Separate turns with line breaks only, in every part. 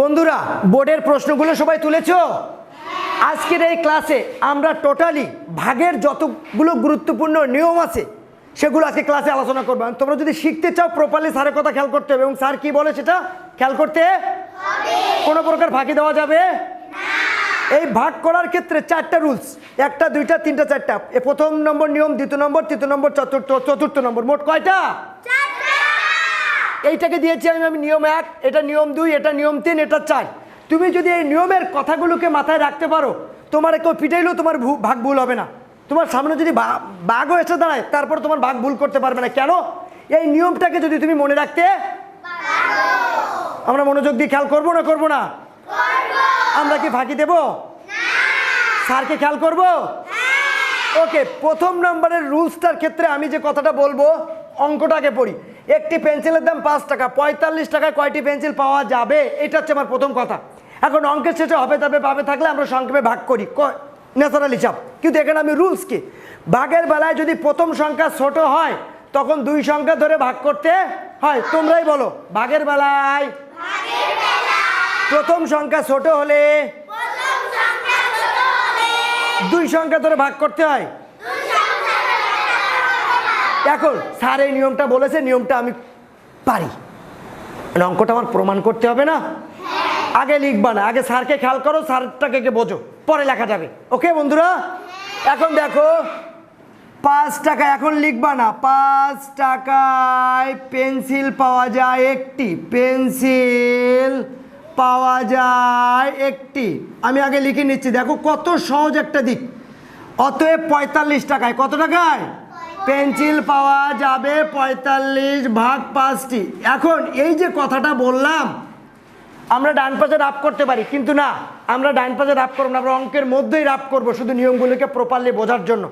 বন্ধুরা, বোর্ডের প্রশ্নগুলো সবাই তুলেছ? আজকের এই ক্লাসে আমরা টোটালি ভাগের যতগুলো গুরুত্বপূর্ণ নিয়ম আছে, সেগুলো আজকে ক্লাসে আলোচনা করব। তোমরা যদি শিখতে চাও প্রপারলি স্যারের কথা খেয়াল করতে হবে, এবং স্যার কি বলে সেটা খেয়াল করতে? কোনো প্রকার ফাঁকি দেওয়া যাবে? এই ভাগ করার ক্ষেত্রে চারটা রুলস একটা, দুইটা, তিনটা, চারটা। প্রথম নম্বর নিয়ম, দ্বিতীয় নম্বর, তৃতীয় নম্বর, চতুর্থ চতুর্থ নম্বর, মোট কয়টা? এইটাকে দিয়েছি আমি আমি নিয়ম এক, এটা নিয়ম দুই, এটা নিয়ম তিন, এটা চার। তুমি যদি এই নিয়মের কথাগুলোকে মাথায় রাখতে পারো, তোমার কেউ পিটাইলেও তোমার ভাগ ভুল হবে না। তোমার সামনে যদি বাঘও এসে দাঁড়ায়, তারপর তোমার ভাগ ভুল করতে পারবে না। কেন? এই নিয়মটাকে যদি তুমি মনে রাখতে, আমরা মনোযোগ দিয়ে খেয়াল করব না করব না? আমরা কি ফাঁকি দেব? স্যারকে খেয়াল করব? ওকে, প্রথম নম্বরের রুলসটার ক্ষেত্রে আমি যে কথাটা বলব, অঙ্কটাকে পড়ি। একটি পেন্সিলের দাম পাঁচ টাকা পঁয়তাল্লিশ টাকায় কয়টি পেন্সিল পাওয়া যাবে? এটা হচ্ছে আমার প্রথম কথা। এখন অঙ্কের শেষে হবে তবে পাবে থাকলে আমরা সংক্ষেপে ভাগ করি। ন্যাচারাল হিসাব কিন্তু এখানে আমি রুলস কি? ভাগের বেলায় যদি প্রথম সংখ্যা ছোট হয় তখন দুই সংখ্যা ধরে ভাগ করতে হয়। তোমরাই বলো ভাগের বেলায় প্রথম সংখ্যা ছোট হলে দুই সংখ্যা ধরে ভাগ করতে হয়। এখন স্যার এই নিয়মটা বলেছে নিয়মটা আমি পারি। মানে অঙ্কটা আমার প্রমাণ করতে হবে না? আগে লিখবা না আগে স্যারকে খেয়াল করো স্যারটাকে কে বোঝো পরে লেখা যাবে। ওকে বন্ধুরা? এখন দেখো পাঁচ টাকা এখন লিখবা না পাঁচ টাকায় পেন্সিল পাওয়া যায় একটি পেন্সিল পাওয়া যায় একটি। আমি আগে লিখে নিচ্ছি দেখো কত সহজ একটা দিক। অতএব পঁয়তাল্লিশ টাকায় কত টাকায়? পেন্সিল পাওয়া যাবে পঁয়তাল্লিশ ভাগ পাঁচটি। এখন এই যে কথাটা বললাম, আমরা ডান পাশে রাপ করতে পারি, কিন্তু না, আমরা ডান পাশে রাপ করব না, আমরা অঙ্কের মধ্যেই রাপ করব শুধু নিয়মগুলোকে প্রপারলি বোঝার জন্য।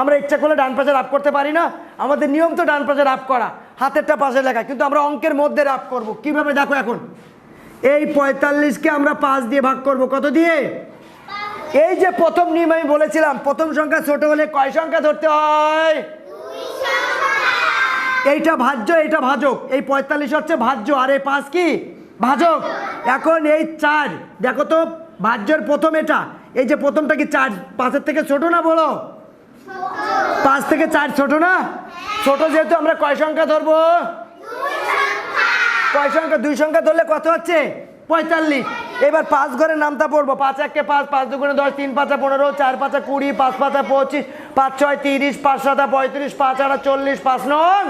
আমরা ইচ্ছা করলে ডান পাশে রাপ করতে পারি না, আমাদের নিয়ম তো ডান পাশে রাপ করা, হাতেরটা পাশে লেখা, কিন্তু আমরা অঙ্কের মধ্যে রাপ করব। কীভাবে দেখো এখন? এই পঁয়তাল্লিশকে আমরা পাঁচ দিয়ে ভাগ করব, কত দিয়ে? এই যে প্রথম নিয়ম আমি বলেছিলাম, প্রথম সংখ্যা ছোট হলে কয় সংখ্যা ধরতে হয়? এইটা ভাজ্য, এইটা ভাজক। এই পঁয়তাল্লিশ হচ্ছে ভাজ্য, আর এই পাঁচ কি? ভাজক। এখন এই চার, দেখো তো, ভাজ্যের প্রথম এটা। এই যে প্রথমটা কি চার, পাঁচের থেকে ছোট না বড়? পাঁচ থেকে চার ছোট না? ছোট যেহেতু আমরা কয় সংখ্যা ধরবো? কয় সংখ্যা? দুই সংখ্যা ধরলে কত হচ্ছে? পঁয়তাল্লিশ। এবার পাঁচ ঘরের নামটা পড়ব। পাঁচ একে পাঁচ পাঁচ দুগুণে দশ, তিন পাঁচা পনেরো, চার পাঁচা কুড়ি, পাঁচ পাঁচা পঁচিশ, পাঁচ ছয় তিরিশ, পাঁচ সাতা পঁয়ত্রিশ, পাঁচ আটা চল্লিশ, পাঁচ নং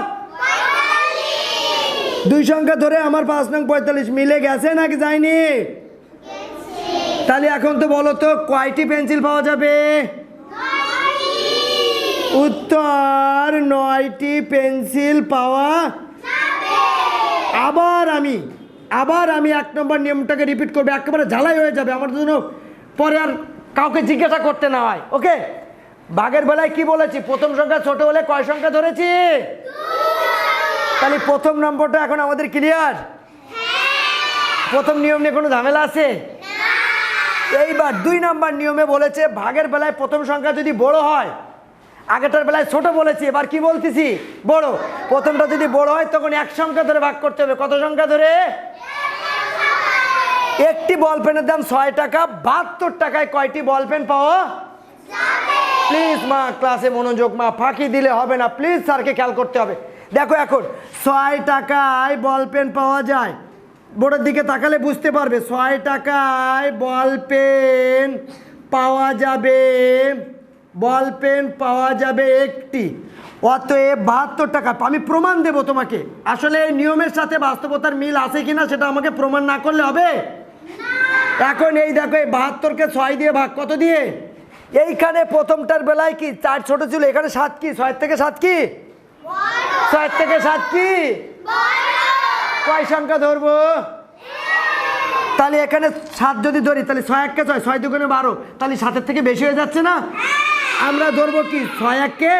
দুই সংখ্যা ধরে আমার পাঁচ নং পঁয়তাল্লিশ মিলে গেছে নাকি যায়নি? তাহলে এখন তো বলো তো, কয়টি পেন্সিল পাওয়া যাবে? উত্তর, নয়টি পেন্সিল পাওয়া আবার আমি আবার আমি এক নম্বর নিয়মটাকে রিপিট করব, একেবারে ঝালাই হয়ে যাবে, আমার জন্য পরে আর কাউকে জিজ্ঞাসা করতে না হয় ওকে বাঘের বেলায় কি বলেছি? প্রথম সংখ্যা ছোট হলে কয় সংখ্যা ধরেছি? তাহলে প্রথম নম্বরটা এখন আমাদের ক্লিয়ার প্রথম নিয়ম নিয়ে কোনো ঝামেলা আছে? এইবার দুই নাম্বার নিয়মে বলেছে, ভাগের বেলায় প্রথম সংখ্যা যদি বড় হয় আগেটার বেলায় ছোট বলেছি, এবার কি বলতেছি? বড়। প্রথমটা যদি বড় হয়, তখন এক সংখ্যা ধরে ভাগ করতে হবে। কত সংখ্যা ধরে? একটি বল পেনের দাম ছয় টাকা, বাহাত্তর টাকায় কয়টি বল পেন পাওয়া প্লিজ মা, ক্লাসে মনোযোগ মা, ফাঁকি দিলে হবে না। প্লিজ স্যারকে খেয়াল করতে হবে। দেখো এখন ছয় টাকায় বল পেন পাওয়া যায়। বোর্ডের দিকে তাকালে বুঝতে পারবে ছয় টাকায় বল পেন পাওয়া যাবে। বল পেন পাওয়া যাবে একটি। অতএব বাহাত্তর টাকা আমি প্রমাণ দেব তোমাকে। আসলে এই নিয়মের সাথে বাস্তবতার মিল আছে কিনা সেটা আমাকে প্রমাণ না করলে হবে? এখন এই দেখো এই বাহাত্তরকে ছয় দিয়ে ভাগ কত দিয়ে? এইখানে প্রথমটার বেলায় কি চার ছোট ছিল এখানে সাত কি ছয়ের থেকে সাত কি? ছয়ের থেকে সাত কি? কয় সংখ্যা ধরবো? তাহলে এখানে সাত যদি ধরি, তাহলে ছয় এককে ছয়? ছয় দুগুণে বারো। তাহলে সাতের থেকে বেশি হয়ে যাচ্ছে না? আমরা ধরবো কি? ছয় এককে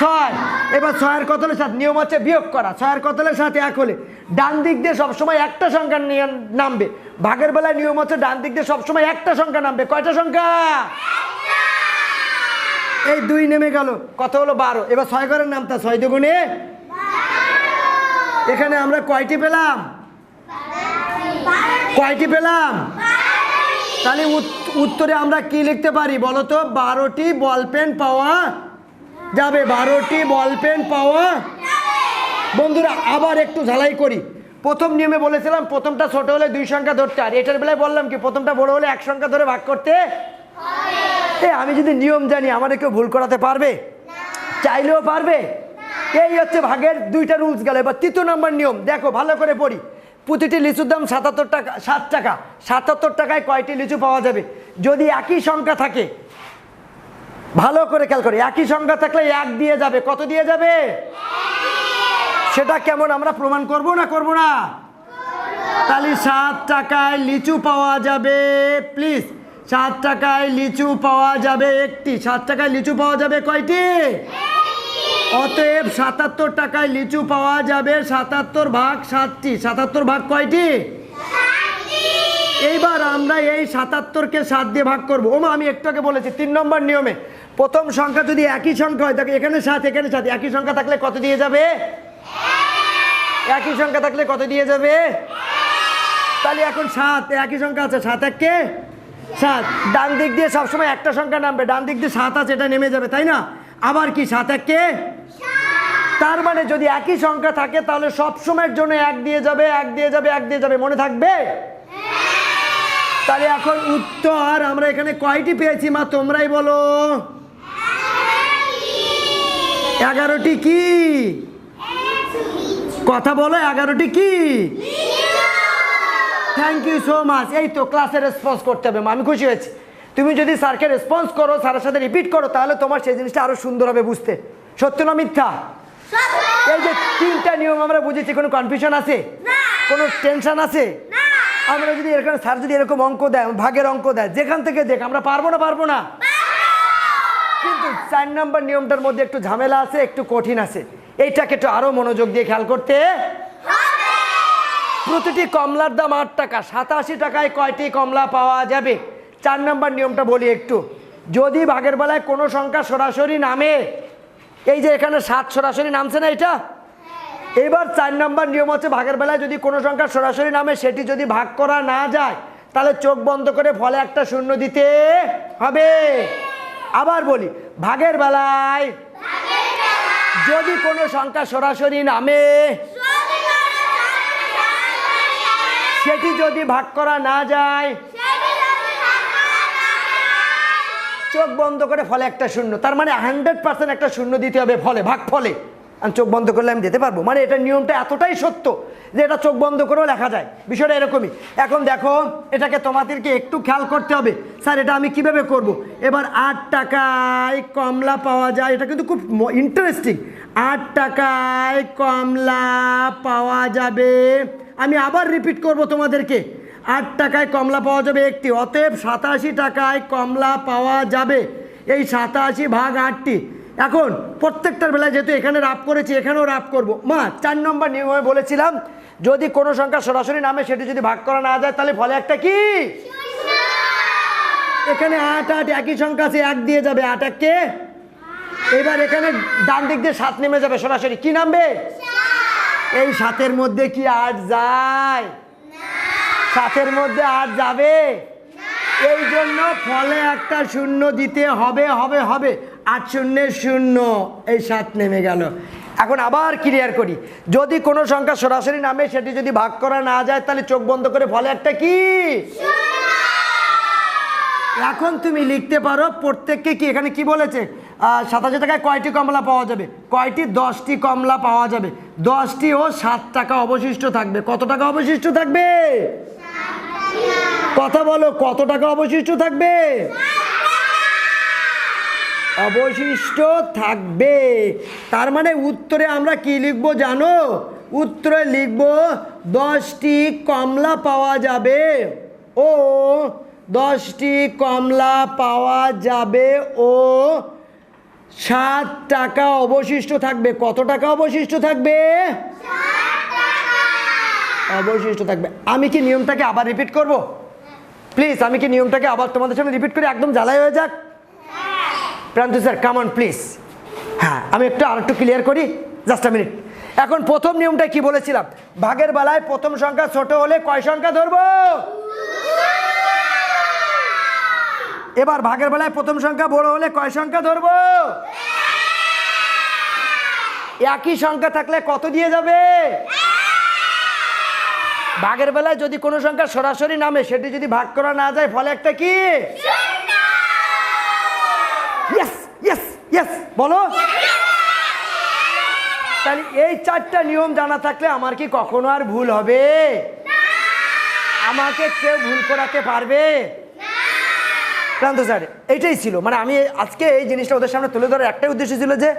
ছয়। এবার ছয়ের কত হলে সাত? নিয়ম হচ্ছে বিয়োগ করা। ছয়ের কত হলে সাত? এক হলে। ডান দিক দিয়ে সবসময় একটা সংখ্যা নিয়ে নামবে। ভাগের বেলায় নিয়ম হচ্ছে ডান দিক দিয়ে সবসময় একটা সংখ্যা নামবে। কয়টা সংখ্যা? এই দুই নেমে গেল। কত হলো বারো। এবার ছয় ঘরের নামতা ছয় দুগুণে এখানে আমরা কয়টি পেলাম? কয়টি পেলাম? তাহলে উত- উত্তরে আমরা কি লিখতে পারি বলো তো? বারোটি বল পেন পাওয়া যাবে। বারোটি বল পেন পাওয়া বন্ধুরা আবার একটু ঝালাই করি। প্রথম নিয়মে বলেছিলাম প্রথমটা ছোট হলে দুই সংখ্যা ধরতে আর এটার বেলায় বললাম কি প্রথমটা বড় হলে এক সংখ্যা ধরে ভাগ করতে এ, আমি যদি নিয়ম জানি আমাদের কেউ ভুল করাতে পারবে? চাইলেও পারবে? এই হচ্ছে ভাগের দুইটা রুলস গেল। এবার তৃতীয় নম্বর নিয়ম, দেখো, ভালো করে পড়ি। প্রতিটি লিচুর দাম সাতাত্তর টাকা সাত টাকা। সাতাত্তর টাকায় কয়টি লিচু পাওয়া যাবে? যদি একই সংখ্যা থাকে, ভালো করে খেয়াল করে, একই সংখ্যা থাকলে এক দিয়ে যাবে। কত দিয়ে যাবে? সেটা কেমন আমরা প্রমাণ করব না করব না? তাহলে সাত টাকায় লিচু পাওয়া যাবে প্লিজ সাত টাকায় লিচু পাওয়া যাবে একটি। সাত টাকায় লিচু পাওয়া যাবে কয়টি? অতএব সাতাত্তর টাকায় লিচু পাওয়া যাবে, সাতাত্তর ভাগ সাতটি। সাতাত্তর ভাগ কয়টি? এইবার আমরা এই সাতাত্তরকে সাত দিয়ে ভাগ করব। ওমা, আমি একটু আগে বলেছি, তিন নম্বর নিয়মে। প্রথম সংখ্যা যদি একই সংখ্যা হয় তাকে এখানে সাত এখানে সাত। একই সংখ্যা থাকলে কত দিয়ে যাবে? একই সংখ্যা থাকলে কত দিয়ে যাবে? তাহলে এখন সাত, একই সংখ্যা আছে, সাত এককে সাত ডান দিক দিয়ে সবসময় একটা সংখ্যা নামবে ডান দিক দিয়ে সাত আছে এটা নেমে যাবে তাই না? আবার কি সাত এককে তার মানে যদি একই সংখ্যা থাকে তাহলে সব সময়ের জন্য এক দিয়ে যাবে এক দিয়ে যাবে এক দিয়ে যাবে মনে থাকবে? তাহলে এখন উত্তর আমরা এখানে কয়টি পেয়েছি মা তোমরাই বলো? এগারোটি কি? কথা বলো এগারোটি কি? থ্যাংক ইউ সো মাচ এই তো ক্লাসে রেসপন্স করতে হবে আমি খুশি হয়েছি। তুমি যদি স্যারকে রেসপন্স করো স্যারের সাথে রিপিট করো তাহলে তোমার সেই জিনিসটা আরও সুন্দর হবে বুঝতে। সত্য না মিথ্যা? এই যে তিনটা নিয়ম আমরা বুঝেছি কোনো কনফিউশন আছে? কোনো টেনশন আছে? আমরা যদি এরকম স্যার যদি এরকম অঙ্ক দেয় ভাগের অঙ্ক দেয় যেখান থেকে দেখ আমরা পারব না পারব না? কিন্তু চার নম্বর নিয়মটার মধ্যে একটু ঝামেলা আছে একটু কঠিন আছে। এইটাকে একটু আরও মনোযোগ দিয়ে খেয়াল করতে। প্রতিটি কমলার দাম আট টাকা সাতাশি টাকায় কয়টি কমলা পাওয়া যাবে? চার নম্বর নিয়মটা বলি একটু। যদি ভাগের বেলায় কোনো সংখ্যা সরাসরি নামে এই যে এখানে সাত সরাসরি নামছে না এটা? এবার চার নম্বর নিয়ম হচ্ছে ভাগের বেলায় যদি কোনো সংখ্যা সরাসরি নামে সেটি যদি ভাগ করা না যায় তাহলে চোখ বন্ধ করে ফলে একটা শূন্য দিতে হবে। আবার বলি ভাগের বেলায় যদি কোনো সংখ্যা সরাসরি নামে সেটি যদি ভাগ করা না যায় চোখ বন্ধ করে ফলে একটা শূন্য। তার মানে হান্ড্রেড পার্সেন্ট একটা শূন্য দিতে হবে ফলে ভাগ ফলে। আমি চোখ বন্ধ করলে আমি দিতে পারব। মানে এটা নিয়মটা এতটাই সত্য যে এটা চোখ বন্ধ করেও লেখা যায়। বিষয়টা এরকমই। এখন দেখো এটাকে তোমাদেরকে একটু খেয়াল করতে হবে। স্যার এটা আমি কীভাবে করব। এবার আট টাকায় কমলা পাওয়া যায়। এটা কিন্তু খুব ইন্টারেস্টিং আট টাকায় কমলা পাওয়া যাবে আমি আবার রিপিট করব তোমাদেরকে। আট টাকায় কমলা পাওয়া যাবে একটি, অতএব সাতাশি টাকায় কমলা পাওয়া যাবে। এই সাতাশি ভাগ আটটি। এখন প্রত্যেকটার বেলায় যেহেতু এখানে রাপ করেছি, এখানেও রাপ করব। মা, চার নম্বর নিয়মে বলেছিলাম, যদি কোনো সংখ্যা সরাসরি নামে সেটি যদি ভাগ করা না যায়, তাহলে ফলে একটা কি? এখানে আট আট, একই সংখ্যা আছে, এক দিয়ে যাবে। আট, এককে? এবার এখানে ডান দিক দিয়ে সাত নেমে যাবে সরাসরি। কি নামবে? এই সাতের মধ্যে কি আট যায়? সাতের মধ্যে আট যাবে? এই জন্য ফলে একটা শূন্য দিতে হবে হবে হবে। আট শূন্যের শূন্য। এই সাত নেমে গেল। এখন আবার ক্লিয়ার করি। যদি কোনো সংখ্যা সরাসরি নামে সেটি যদি ভাগ করা না যায় তাহলে চোখ বন্ধ করে ফলে একটা কি? এখন তুমি লিখতে পারো প্রত্যেককে কি এখানে কি বলেছে? সাতাশি টাকায় কয়টি কমলা পাওয়া যাবে? কয়টি? দশটি কমলা পাওয়া যাবে। দশটি ও সাত টাকা অবশিষ্ট থাকবে। কত টাকা অবশিষ্ট থাকবে? কথা বলো, কত টাকা অবশিষ্ট থাকবে? অবশিষ্ট থাকবে। তার মানে উত্তরে আমরা কি লিখব জানো? উত্তরে লিখব, দশটি কমলা পাওয়া যাবে ও, দশটি কমলা পাওয়া যাবে ও সাত টাকা অবশিষ্ট থাকবে। কত টাকা অবশিষ্ট থাকবে? অবশিষ্ট থাকবে। আমি কি নিয়মটাকে আবার রিপিট করব? প্লিজ আমি কি নিয়মটাকে আবার তোমাদের সামনে রিপিট করি একদম জ্বালাই হয়ে যাক? প্রান্তু স্যার কামন প্লিজ হ্যাঁ আমি একটু আর একটু ক্লিয়ার করি জাস্ট মিনিট এখন প্রথম নিয়মটা কি বলেছিলাম? ভাগের বেলায় প্রথম সংখ্যা ছোট হলে কয় সংখ্যা ধরবো? এবার ভাগের বেলায় প্রথম সংখ্যা বড় হলে কয় সংখ্যা ধরবো? একই সংখ্যা থাকলে কত দিয়ে যাবে? ভাগের বেলায় যদি কোনো সংখ্যা সরাসরি নামে সেটি যদি ভাগ করা না যায় ফলে একটা কি? বলো। তাহলে এই চারটা নিয়ম জানা থাকলে আমার কি কখনো আর ভুল হবে? আমাকে কেউ ভুল করাতে পারবে? ক্রান্ত স্যার এইটাই ছিল। মানে আমি আজকে এই জিনিসটা ওদের সামনে তুলে ধরার একটাই উদ্দেশ্য ছিল যে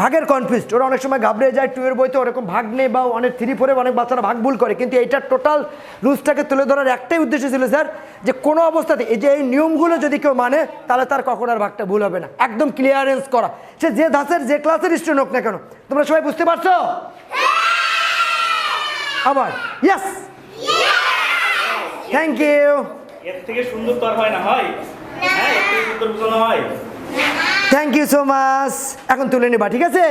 ভাগের কনফিউজড ওরা অনেক সময় ঘাবড়ে যায় টু এর বইতে ওরকম ভাগ নেই বা অনেক থ্রি ফোরে অনেক বাচ্চারা ভাগ ভুল করে। কিন্তু এইটার টোটাল রুলসটাকে তুলে ধরার একটাই উদ্দেশ্য ছিল স্যার যে কোনো অবস্থাতে এই যে এই নিয়মগুলো যদি কেউ মানে তাহলে তার কখন আর ভাগটা ভুল হবে না। একদম ক্লিয়ারেন্স করা। সে যে ধাঁচের যে ক্লাসের স্টুডেন্ট হোক না কেন তোমরা সবাই বুঝতে পারছ? আবার ইয়াস থ্যাংক ইউ
এর থেকে সুন্দর হয় না হয়?
থ্যাংক ইউ সো মাচ এখন তুলে নেবা ঠিক আছে?